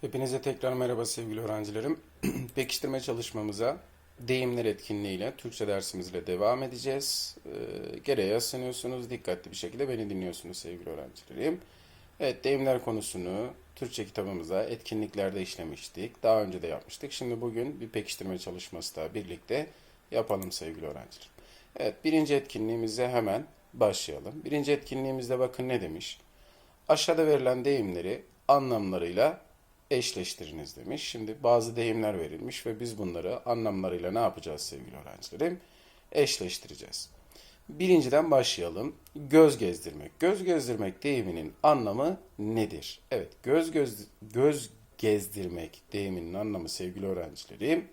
Hepinize tekrar merhaba sevgili öğrencilerim. Pekiştirme çalışmamıza deyimler etkinliğiyle Türkçe dersimizle devam edeceğiz. Ee, gereğe yaslanıyorsunuz, dikkatli bir şekilde beni dinliyorsunuz sevgili öğrencilerim. Evet, deyimler konusunu Türkçe kitabımıza etkinliklerde işlemiştik. Daha önce de yapmıştık. Şimdi bugün bir pekiştirme çalışması da birlikte yapalım sevgili öğrencilerim. Evet, birinci etkinliğimize hemen başlayalım. Birinci etkinliğimizde bakın ne demiş? Aşağıda verilen deyimleri anlamlarıyla eşleştiriniz demiş. Şimdi bazı deyimler verilmiş ve biz bunları anlamlarıyla ne yapacağız sevgili öğrencilerim? Eşleştireceğiz. Birinciden başlayalım. Göz gezdirmek. Göz gezdirmek deyiminin anlamı nedir? Evet, göz göz göz gezdirmek deyiminin anlamı sevgili öğrencilerim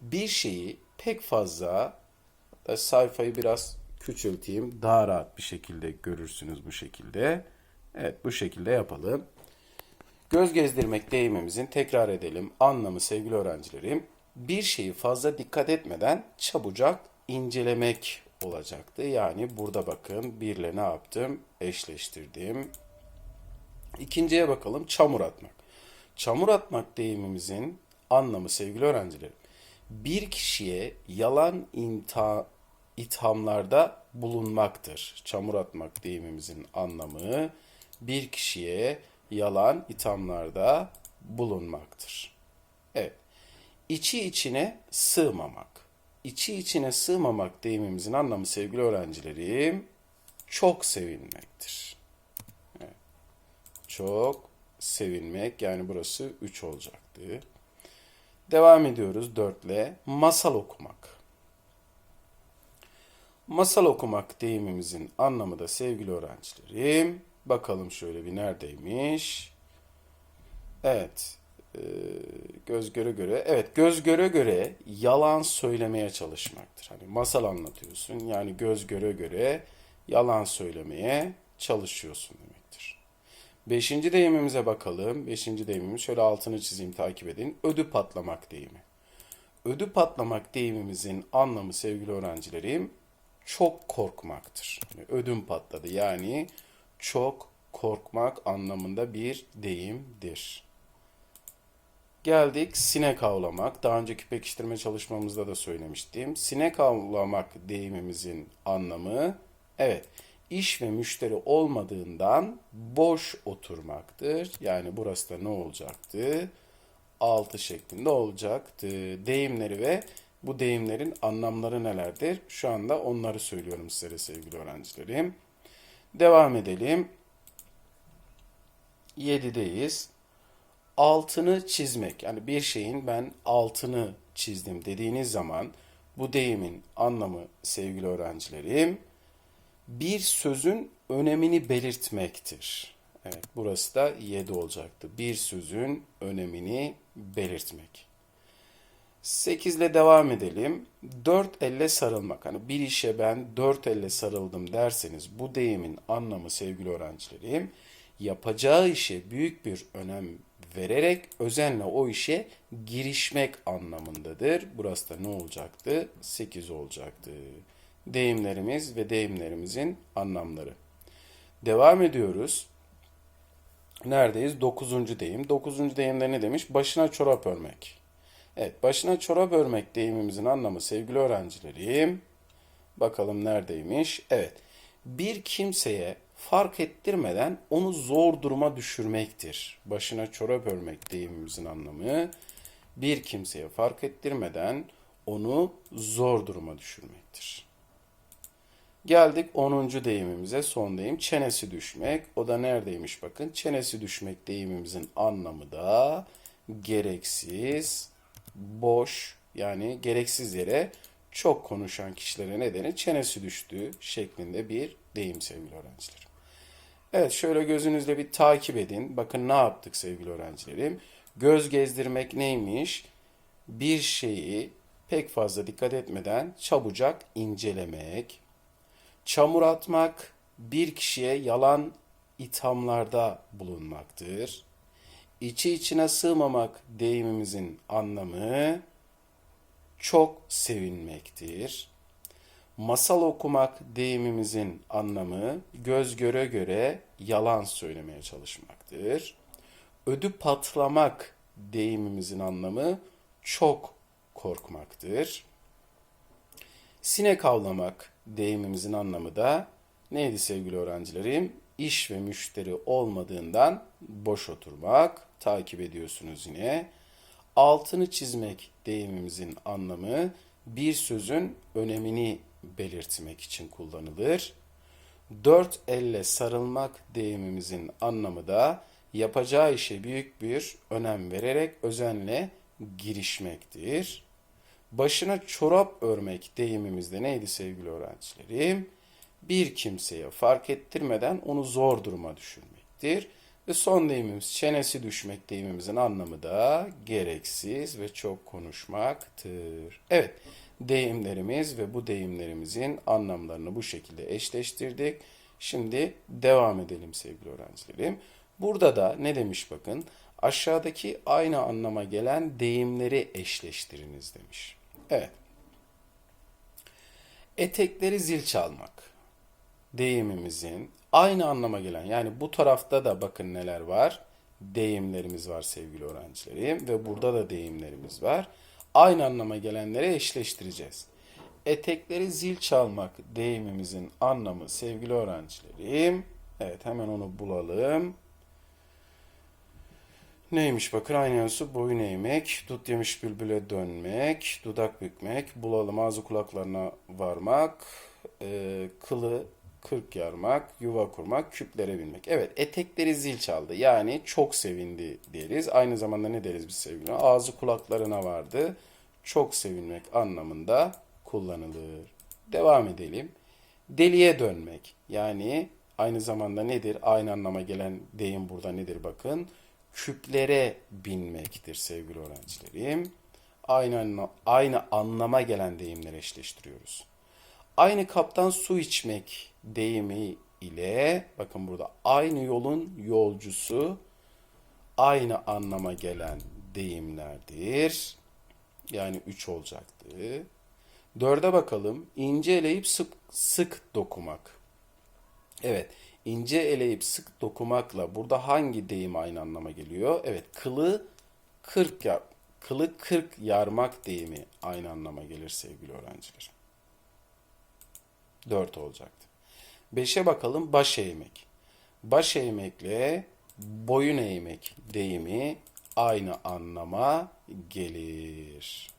bir şeyi pek fazla da sayfayı biraz küçülteyim. Daha rahat bir şekilde görürsünüz bu şekilde. Evet, bu şekilde yapalım. Göz gezdirmek deyimimizin tekrar edelim. Anlamı sevgili öğrencilerim bir şeyi fazla dikkat etmeden çabucak incelemek olacaktı. Yani burada bakın birle ne yaptım? Eşleştirdim. İkinciye bakalım çamur atmak. Çamur atmak deyimimizin anlamı sevgili öğrencilerim bir kişiye yalan inta, ithamlarda bulunmaktır. Çamur atmak deyimimizin anlamı bir kişiye yalan ithamlarda bulunmaktır. Evet. İçi içine sığmamak. İçi içine sığmamak deyimimizin anlamı sevgili öğrencilerim çok sevinmektir. Evet. Çok sevinmek yani burası 3 olacaktı. Devam ediyoruz 4 ile masal okumak. Masal okumak deyimimizin anlamı da sevgili öğrencilerim. Bakalım şöyle bir neredeymiş. Evet. e, göz göre göre. Evet göz göre göre yalan söylemeye çalışmaktır. Hani masal anlatıyorsun. Yani göz göre göre yalan söylemeye çalışıyorsun demektir. Beşinci deyimimize bakalım. Beşinci deyimimiz şöyle altını çizeyim takip edin. Ödü patlamak deyimi. Ödü patlamak deyimimizin anlamı sevgili öğrencilerim çok korkmaktır. Yani ödüm patladı yani çok korkmak anlamında bir deyimdir. Geldik sinek avlamak. Daha önceki pekiştirme çalışmamızda da söylemiştim. Sinek avlamak deyimimizin anlamı evet iş ve müşteri olmadığından boş oturmaktır. Yani burası da ne olacaktı? Altı şeklinde olacaktı. Deyimleri ve bu deyimlerin anlamları nelerdir? Şu anda onları söylüyorum size sevgili öğrencilerim. Devam edelim. 7'deyiz. Altını çizmek. Yani bir şeyin ben altını çizdim dediğiniz zaman bu deyimin anlamı sevgili öğrencilerim bir sözün önemini belirtmektir. Evet, burası da 7 olacaktı. Bir sözün önemini belirtmek. 8 ile devam edelim. Dört elle sarılmak. Hani bir işe ben dört elle sarıldım derseniz bu deyimin anlamı sevgili öğrencilerim yapacağı işe büyük bir önem vererek özenle o işe girişmek anlamındadır. Burası da ne olacaktı? 8 olacaktı. Deyimlerimiz ve deyimlerimizin anlamları. Devam ediyoruz. Neredeyiz? Dokuzuncu deyim. Dokuzuncu deyimde ne demiş? Başına çorap örmek. Evet, başına çorap örmek deyimimizin anlamı sevgili öğrencilerim. Bakalım neredeymiş? Evet, bir kimseye fark ettirmeden onu zor duruma düşürmektir. Başına çorap örmek deyimimizin anlamı bir kimseye fark ettirmeden onu zor duruma düşürmektir. Geldik 10. deyimimize son deyim çenesi düşmek. O da neredeymiş bakın. Çenesi düşmek deyimimizin anlamı da gereksiz, boş yani gereksiz yere çok konuşan kişilere nedeni çenesi düştüğü şeklinde bir deyim sevgili öğrencilerim. Evet şöyle gözünüzle bir takip edin. Bakın ne yaptık sevgili öğrencilerim. Göz gezdirmek neymiş? Bir şeyi pek fazla dikkat etmeden çabucak incelemek. Çamur atmak bir kişiye yalan ithamlarda bulunmaktır. İçi içine sığmamak deyimimizin anlamı çok sevinmektir. Masal okumak deyimimizin anlamı göz göre göre yalan söylemeye çalışmaktır. Ödü patlamak deyimimizin anlamı çok korkmaktır. Sinek avlamak deyimimizin anlamı da neydi sevgili öğrencilerim? İş ve müşteri olmadığından boş oturmak. Takip ediyorsunuz yine. Altını çizmek deyimimizin anlamı bir sözün önemini belirtmek için kullanılır. Dört elle sarılmak deyimimizin anlamı da yapacağı işe büyük bir önem vererek özenle girişmektir. Başına çorap örmek deyimimizde neydi sevgili öğrencilerim? Bir kimseye fark ettirmeden onu zor duruma düşürmektir. Ve son deyimimiz çenesi düşmek deyimimizin anlamı da gereksiz ve çok konuşmaktır. Evet, deyimlerimiz ve bu deyimlerimizin anlamlarını bu şekilde eşleştirdik. Şimdi devam edelim sevgili öğrencilerim. Burada da ne demiş bakın? Aşağıdaki aynı anlama gelen deyimleri eşleştiriniz demiş. Evet. Etekleri zil çalmak deyimimizin aynı anlama gelen yani bu tarafta da bakın neler var. Deyimlerimiz var sevgili öğrencilerim ve burada da deyimlerimiz var. Aynı anlama gelenleri eşleştireceğiz. Etekleri zil çalmak deyimimizin anlamı sevgili öğrencilerim. Evet hemen onu bulalım. Neymiş bakın aynı yazısı boyun eğmek, dut yemiş bülbüle dönmek, dudak bükmek, bulalım ağzı kulaklarına varmak, e, kılı kırk yarmak, yuva kurmak, küplere binmek. Evet etekleri zil çaldı yani çok sevindi deriz. Aynı zamanda ne deriz biz sevgili? Ağzı kulaklarına vardı, çok sevinmek anlamında kullanılır. Devam edelim. Deliye dönmek yani aynı zamanda nedir? Aynı anlama gelen deyim burada nedir bakın küplere binmektir sevgili öğrencilerim. Aynı, aynı anlama gelen deyimleri eşleştiriyoruz. Aynı kaptan su içmek deyimi ile bakın burada aynı yolun yolcusu aynı anlama gelen deyimlerdir. Yani üç olacaktı. Dörde bakalım. İnce eleyip sık sık dokumak. Evet ince eleyip sık dokumakla burada hangi deyim aynı anlama geliyor? Evet, kılı kırk ya kılı kırk yarmak deyimi aynı anlama gelir sevgili öğrenciler. Dört olacaktı. Beşe bakalım baş eğmek. Baş eğmekle boyun eğmek deyimi aynı anlama gelir.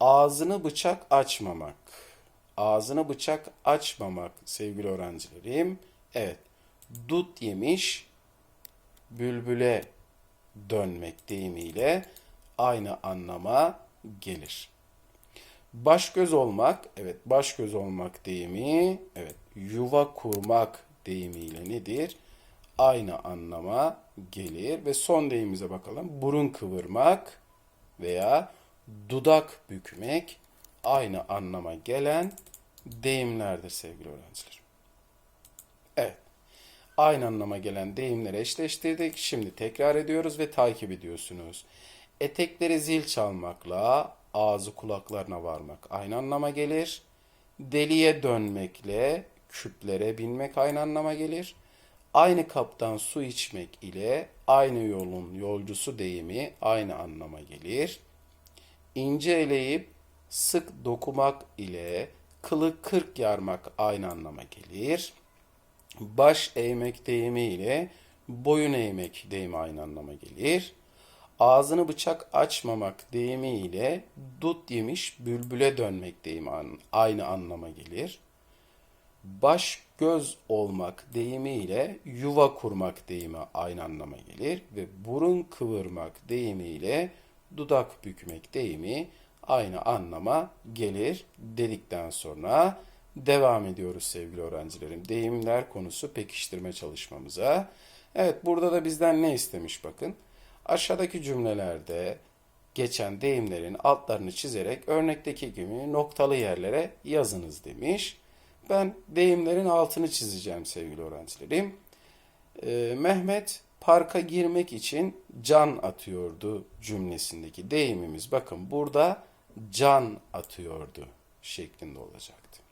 Ağzını bıçak açmamak ağzını bıçak açmamak sevgili öğrencilerim. Evet, dut yemiş bülbüle dönmek deyimiyle aynı anlama gelir. Baş göz olmak, evet baş göz olmak deyimi, evet yuva kurmak deyimiyle nedir? Aynı anlama gelir ve son deyimize bakalım. Burun kıvırmak veya dudak bükmek aynı anlama gelen deyimlerdir sevgili öğrenciler. Evet. Aynı anlama gelen deyimleri eşleştirdik. Şimdi tekrar ediyoruz ve takip ediyorsunuz. Etekleri zil çalmakla ağzı kulaklarına varmak aynı anlama gelir. Deliye dönmekle küplere binmek aynı anlama gelir. Aynı kaptan su içmek ile aynı yolun yolcusu deyimi aynı anlama gelir. İnce eleyip sık dokumak ile kılı kırk yarmak aynı anlama gelir. Baş eğmek deyimi ile boyun eğmek deyimi aynı anlama gelir. Ağzını bıçak açmamak deyimi ile dut yemiş bülbüle dönmek deyimi aynı anlama gelir. Baş göz olmak deyimi ile yuva kurmak deyimi aynı anlama gelir ve burun kıvırmak deyimi ile dudak bükmek deyimi aynı anlama gelir dedikten sonra devam ediyoruz sevgili öğrencilerim. Deyimler konusu pekiştirme çalışmamıza. Evet burada da bizden ne istemiş bakın. Aşağıdaki cümlelerde geçen deyimlerin altlarını çizerek örnekteki gibi noktalı yerlere yazınız demiş. Ben deyimlerin altını çizeceğim sevgili öğrencilerim. Ee, Mehmet parka girmek için can atıyordu cümlesindeki deyimimiz. Bakın burada can atıyordu şeklinde olacaktı.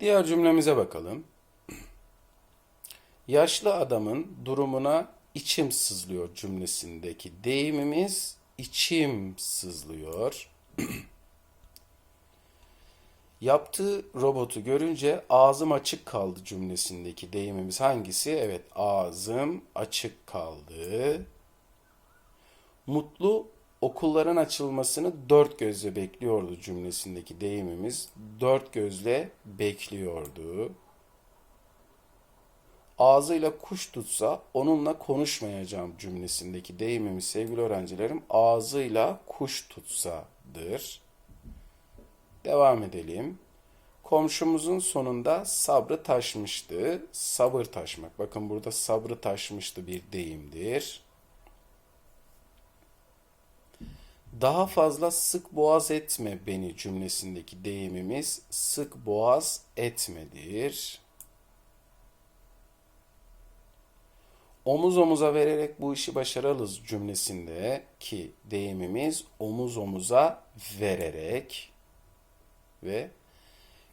Diğer cümlemize bakalım. Yaşlı adamın durumuna içim sızlıyor cümlesindeki deyimimiz içim sızlıyor. Yaptığı robotu görünce ağzım açık kaldı cümlesindeki deyimimiz hangisi? Evet, ağzım açık kaldı. Mutlu okulların açılmasını dört gözle bekliyordu cümlesindeki deyimimiz dört gözle bekliyordu. Ağzıyla kuş tutsa onunla konuşmayacağım cümlesindeki deyimimiz sevgili öğrencilerim ağzıyla kuş tutsadır. Devam edelim. Komşumuzun sonunda sabrı taşmıştı. Sabır taşmak. Bakın burada sabrı taşmıştı bir deyimdir. Daha fazla sık boğaz etme beni cümlesindeki deyimimiz sık boğaz etmedir. Omuz omuza vererek bu işi başarırız cümlesinde ki deyimimiz omuz omuza vererek ve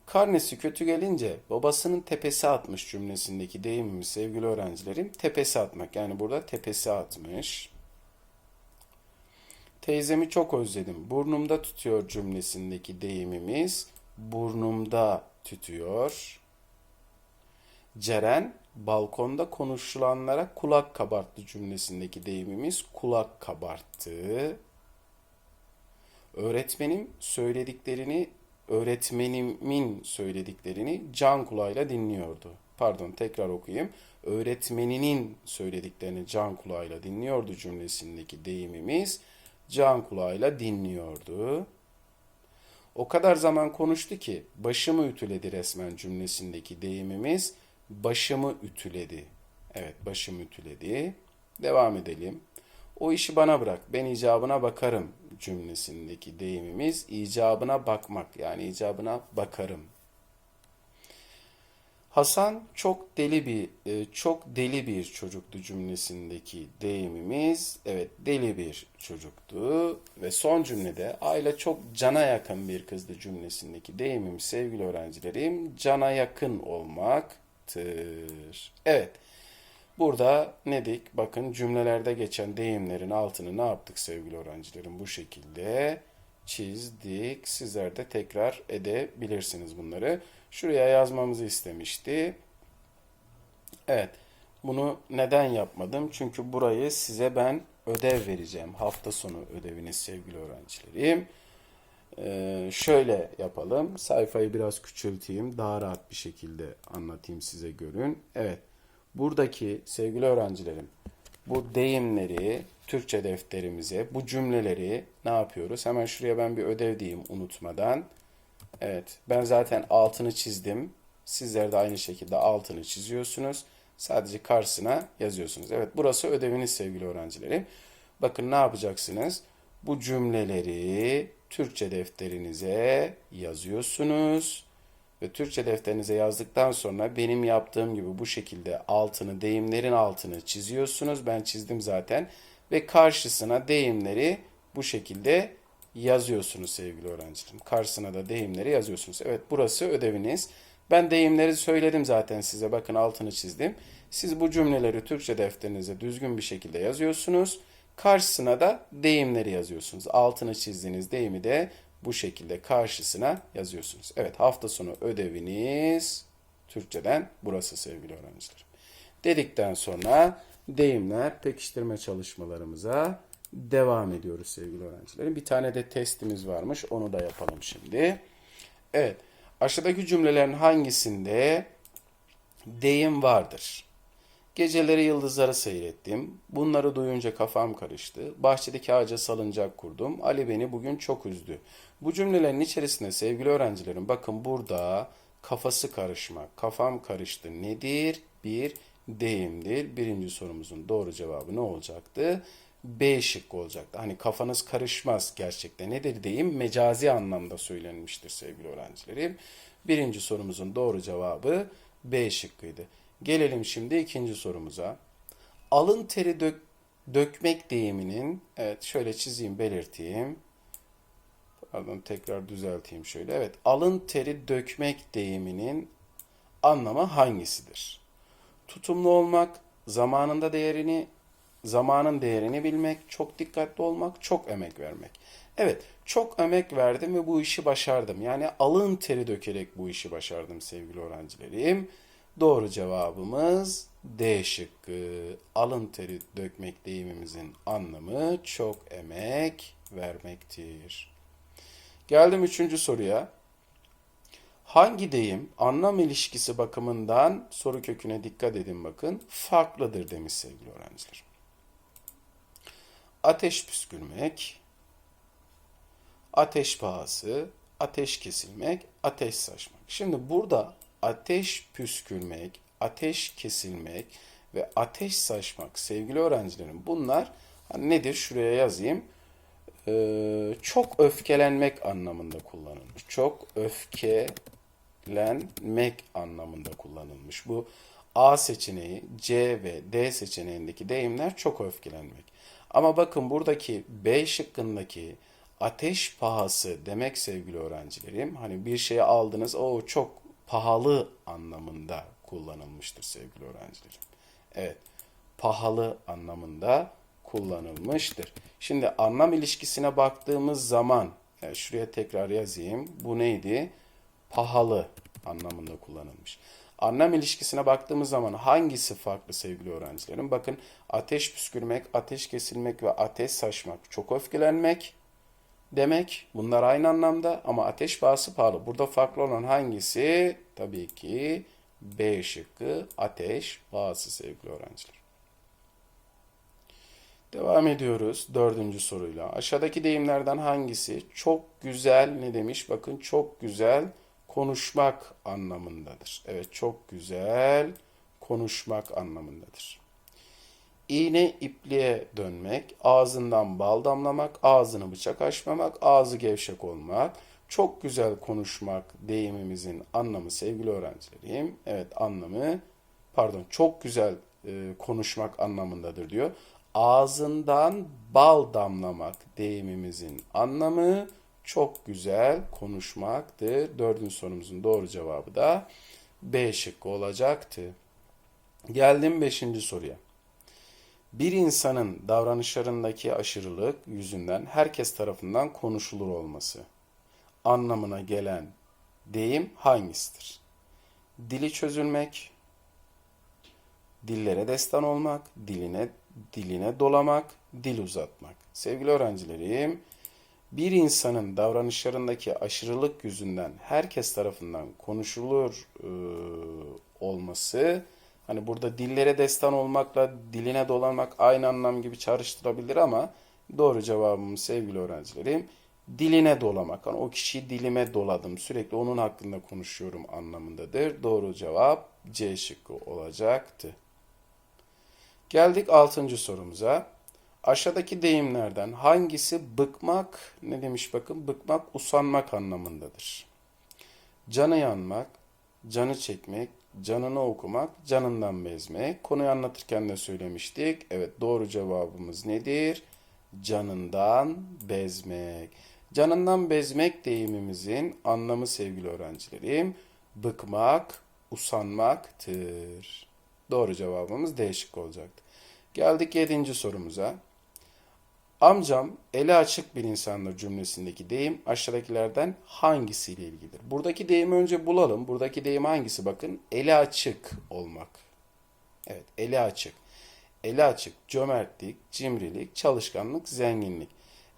karnesi kötü gelince babasının tepesi atmış cümlesindeki deyimimiz sevgili öğrencilerim tepesi atmak yani burada tepesi atmış. Teyzemi çok özledim. Burnumda tutuyor cümlesindeki deyimimiz burnumda tutuyor. Ceren balkonda konuşulanlara kulak kabarttı cümlesindeki deyimimiz kulak kabarttı. Öğretmenim söylediklerini öğretmenimin söylediklerini can kulağıyla dinliyordu. Pardon tekrar okuyayım. Öğretmeninin söylediklerini can kulağıyla dinliyordu cümlesindeki deyimimiz can kulağıyla dinliyordu. O kadar zaman konuştu ki başımı ütüledi resmen cümlesindeki deyimimiz başımı ütüledi. Evet başımı ütüledi. Devam edelim. O işi bana bırak ben icabına bakarım cümlesindeki deyimimiz icabına bakmak yani icabına bakarım Hasan çok deli bir e, çok deli bir çocuktu cümlesindeki deyimimiz evet deli bir çocuktu ve son cümlede Ayla çok cana yakın bir kızdı cümlesindeki deyimimiz sevgili öğrencilerim cana yakın olmaktır. Evet. Burada ne dedik? Bakın cümlelerde geçen deyimlerin altını ne yaptık sevgili öğrencilerim? Bu şekilde çizdik. Sizler de tekrar edebilirsiniz bunları. Şuraya yazmamızı istemişti. Evet. Bunu neden yapmadım? Çünkü burayı size ben ödev vereceğim. Hafta sonu ödeviniz sevgili öğrencilerim. Ee, şöyle yapalım. Sayfayı biraz küçülteyim. Daha rahat bir şekilde anlatayım size görün. Evet. Buradaki sevgili öğrencilerim bu deyimleri Türkçe defterimize, bu cümleleri ne yapıyoruz? Hemen şuraya ben bir ödev diyeyim unutmadan. Evet, ben zaten altını çizdim. Sizler de aynı şekilde altını çiziyorsunuz. Sadece karşısına yazıyorsunuz. Evet, burası ödeviniz sevgili öğrencilerim. Bakın ne yapacaksınız? Bu cümleleri Türkçe defterinize yazıyorsunuz. Ve Türkçe defterinize yazdıktan sonra benim yaptığım gibi bu şekilde altını, deyimlerin altını çiziyorsunuz. Ben çizdim zaten. Ve karşısına deyimleri bu şekilde yazıyorsunuz sevgili öğrencilerim. Karşısına da deyimleri yazıyorsunuz. Evet burası ödeviniz. Ben deyimleri söyledim zaten size. Bakın altını çizdim. Siz bu cümleleri Türkçe defterinize düzgün bir şekilde yazıyorsunuz. Karşısına da deyimleri yazıyorsunuz. Altını çizdiğiniz deyimi de bu şekilde karşısına yazıyorsunuz. Evet hafta sonu ödeviniz Türkçeden burası sevgili öğrenciler. Dedikten sonra deyimler pekiştirme çalışmalarımıza devam ediyoruz sevgili öğrencilerim. Bir tane de testimiz varmış. Onu da yapalım şimdi. Evet. Aşağıdaki cümlelerin hangisinde deyim vardır? Geceleri yıldızları seyrettim. Bunları duyunca kafam karıştı. Bahçedeki ağaca salıncak kurdum. Ali beni bugün çok üzdü. Bu cümlelerin içerisinde sevgili öğrencilerim bakın burada kafası karışmak, kafam karıştı nedir? Bir deyimdir. Birinci sorumuzun doğru cevabı ne olacaktı? B şıkkı olacaktı. Hani kafanız karışmaz gerçekten. Nedir deyim? Mecazi anlamda söylenmiştir sevgili öğrencilerim. Birinci sorumuzun doğru cevabı B şıkkıydı. Gelelim şimdi ikinci sorumuza. Alın teri dök, dökmek deyiminin, evet şöyle çizeyim belirteyim. Pardon tekrar düzelteyim şöyle. Evet alın teri dökmek deyiminin anlamı hangisidir? tutumlu olmak, zamanında değerini, zamanın değerini bilmek, çok dikkatli olmak, çok emek vermek. Evet, çok emek verdim ve bu işi başardım. Yani alın teri dökerek bu işi başardım sevgili öğrencilerim. Doğru cevabımız D şıkkı. Alın teri dökmek deyimimizin anlamı çok emek vermektir. Geldim üçüncü soruya. Hangi deyim anlam ilişkisi bakımından soru köküne dikkat edin bakın farklıdır demiş sevgili öğrenciler. Ateş püskürmek, ateş pahası, ateş kesilmek, ateş saçmak. Şimdi burada ateş püskürmek, ateş kesilmek ve ateş saçmak sevgili öğrencilerim bunlar hani nedir? Şuraya yazayım. Ee, çok öfkelenmek anlamında kullanılmış. Çok öfkelenmek anlamında kullanılmış. Bu A seçeneği, C ve D seçeneğindeki deyimler çok öfkelenmek. Ama bakın buradaki B şıkkındaki ateş pahası demek sevgili öğrencilerim. Hani bir şeyi aldınız, o çok pahalı anlamında kullanılmıştır sevgili öğrencilerim. Evet, pahalı anlamında kullanılmıştır. Şimdi anlam ilişkisine baktığımız zaman, yani şuraya tekrar yazayım. Bu neydi? Pahalı anlamında kullanılmış. Anlam ilişkisine baktığımız zaman hangisi farklı sevgili öğrencilerim? Bakın ateş püskürmek, ateş kesilmek ve ateş saçmak, çok öfkelenmek demek. Bunlar aynı anlamda ama ateş pahası pahalı. Burada farklı olan hangisi? Tabii ki B şıkkı ateş pahası sevgili öğrenciler. Devam ediyoruz dördüncü soruyla. Aşağıdaki deyimlerden hangisi çok güzel ne demiş? Bakın çok güzel konuşmak anlamındadır. Evet çok güzel konuşmak anlamındadır. İğne ipliğe dönmek, ağzından bal damlamak, ağzını bıçak açmamak, ağzı gevşek olmak, çok güzel konuşmak deyimimizin anlamı sevgili öğrencilerim. Evet anlamı pardon çok güzel e, konuşmak anlamındadır diyor. Ağzından bal damlamak deyimimizin anlamı çok güzel konuşmaktır. Dördüncü sorumuzun doğru cevabı da B şıkkı olacaktı. Geldim beşinci soruya. Bir insanın davranışlarındaki aşırılık yüzünden herkes tarafından konuşulur olması anlamına gelen deyim hangisidir? Dili çözülmek, dillere destan olmak, diline diline dolamak, dil uzatmak. Sevgili öğrencilerim, bir insanın davranışlarındaki aşırılık yüzünden herkes tarafından konuşulur e, olması, hani burada dillere destan olmakla diline dolanmak aynı anlam gibi çağrıştırabilir ama doğru cevabımız sevgili öğrencilerim diline dolamak. Hani o kişiyi dilime doladım, sürekli onun hakkında konuşuyorum anlamındadır. Doğru cevap C şıkkı olacaktı. Geldik altıncı sorumuza. Aşağıdaki deyimlerden hangisi bıkmak, ne demiş bakın, bıkmak, usanmak anlamındadır. Canı yanmak, canı çekmek, canını okumak, canından bezmek. Konuyu anlatırken de söylemiştik. Evet doğru cevabımız nedir? Canından bezmek. Canından bezmek deyimimizin anlamı sevgili öğrencilerim, bıkmak, usanmaktır. Doğru cevabımız D şıkkı olacaktı. Geldik yedinci sorumuza. Amcam eli açık bir insandır cümlesindeki deyim aşağıdakilerden hangisiyle ilgilidir? Buradaki deyimi önce bulalım. Buradaki deyim hangisi bakın? Eli açık olmak. Evet, eli açık. Eli açık, cömertlik, cimrilik, çalışkanlık, zenginlik.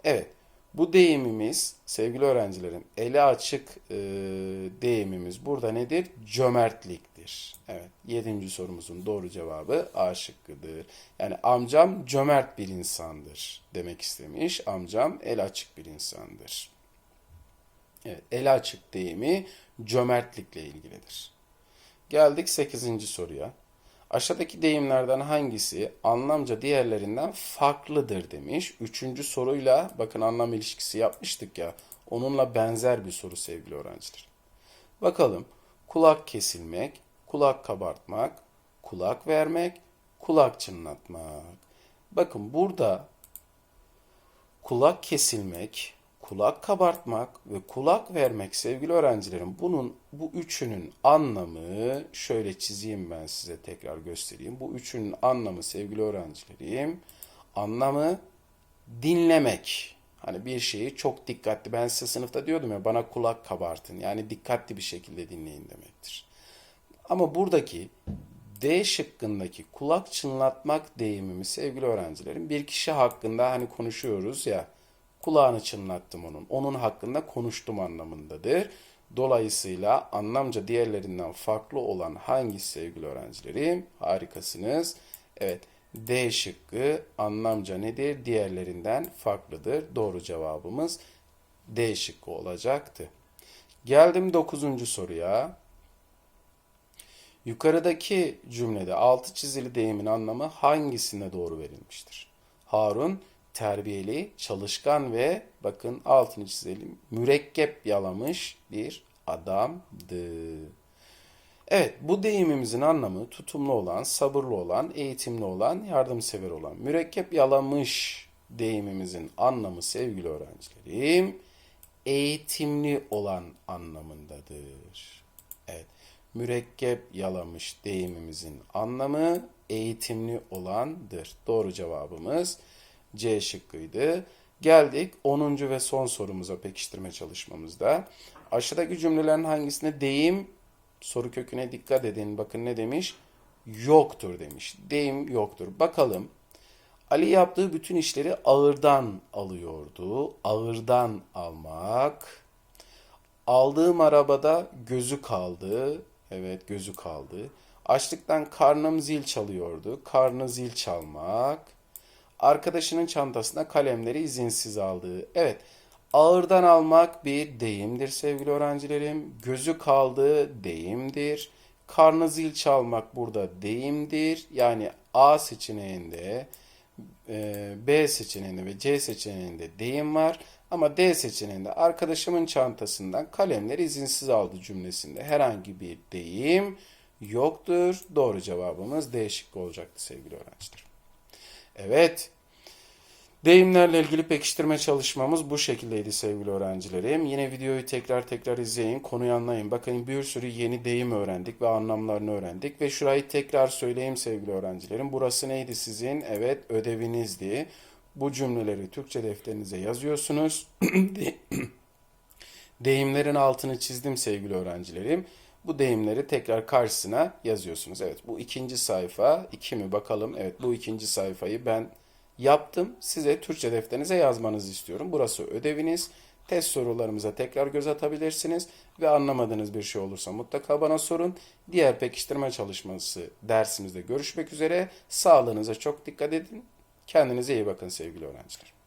Evet, bu deyimimiz sevgili öğrencilerim eli açık e, deyimimiz burada nedir? Cömertliktir. Evet yedinci sorumuzun doğru cevabı A şıkkıdır. Yani amcam cömert bir insandır demek istemiş. Amcam el açık bir insandır. Evet el açık deyimi cömertlikle ilgilidir. Geldik sekizinci soruya. Aşağıdaki deyimlerden hangisi anlamca diğerlerinden farklıdır demiş. Üçüncü soruyla bakın anlam ilişkisi yapmıştık ya. Onunla benzer bir soru sevgili öğrenciler. Bakalım kulak kesilmek, kulak kabartmak, kulak vermek, kulak çınlatmak. Bakın burada kulak kesilmek kulak kabartmak ve kulak vermek sevgili öğrencilerim. Bunun bu üçünün anlamı şöyle çizeyim ben size tekrar göstereyim. Bu üçünün anlamı sevgili öğrencilerim anlamı dinlemek. Hani bir şeyi çok dikkatli ben size sınıfta diyordum ya bana kulak kabartın. Yani dikkatli bir şekilde dinleyin demektir. Ama buradaki D şıkkındaki kulak çınlatmak deyimimi sevgili öğrencilerim bir kişi hakkında hani konuşuyoruz ya kulağını çınlattım onun. Onun hakkında konuştum anlamındadır. Dolayısıyla anlamca diğerlerinden farklı olan hangisi sevgili öğrencilerim? Harikasınız. Evet D şıkkı anlamca nedir? Diğerlerinden farklıdır. Doğru cevabımız D şıkkı olacaktı. Geldim dokuzuncu soruya. Yukarıdaki cümlede altı çizili deyimin anlamı hangisine doğru verilmiştir? Harun terbiyeli, çalışkan ve bakın altını çizelim mürekkep yalamış bir adamdı. Evet, bu deyimimizin anlamı tutumlu olan, sabırlı olan, eğitimli olan, yardımsever olan. Mürekkep yalamış deyimimizin anlamı sevgili öğrencilerim, eğitimli olan anlamındadır. Evet, mürekkep yalamış deyimimizin anlamı eğitimli olandır. Doğru cevabımız C şıkkıydı. Geldik 10. ve son sorumuza pekiştirme çalışmamızda. Aşağıdaki cümlelerin hangisinde deyim soru köküne dikkat edin. Bakın ne demiş? Yoktur demiş. Deyim yoktur. Bakalım. Ali yaptığı bütün işleri ağırdan alıyordu. Ağırdan almak. Aldığım arabada gözü kaldı. Evet gözü kaldı. Açlıktan karnım zil çalıyordu. Karnı zil çalmak. Arkadaşının çantasına kalemleri izinsiz aldığı. Evet. Ağırdan almak bir deyimdir sevgili öğrencilerim. Gözü kaldığı deyimdir. Karnı zil çalmak burada deyimdir. Yani A seçeneğinde, e, B seçeneğinde ve C seçeneğinde deyim var. Ama D seçeneğinde arkadaşımın çantasından kalemleri izinsiz aldı cümlesinde herhangi bir deyim yoktur. Doğru cevabımız D şıkkı olacaktı sevgili öğrenciler. Evet. Deyimlerle ilgili pekiştirme çalışmamız bu şekildeydi sevgili öğrencilerim. Yine videoyu tekrar tekrar izleyin, konuyu anlayın. Bakın bir sürü yeni deyim öğrendik ve anlamlarını öğrendik. Ve şurayı tekrar söyleyeyim sevgili öğrencilerim. Burası neydi sizin? Evet ödevinizdi. Bu cümleleri Türkçe defterinize yazıyorsunuz. Deyimlerin altını çizdim sevgili öğrencilerim. Bu deyimleri tekrar karşısına yazıyorsunuz. Evet bu ikinci sayfa. iki mi bakalım. Evet bu ikinci sayfayı ben yaptım. Size Türkçe defterinize yazmanızı istiyorum. Burası ödeviniz. Test sorularımıza tekrar göz atabilirsiniz. Ve anlamadığınız bir şey olursa mutlaka bana sorun. Diğer pekiştirme çalışması dersimizde görüşmek üzere. Sağlığınıza çok dikkat edin. Kendinize iyi bakın sevgili öğrenciler.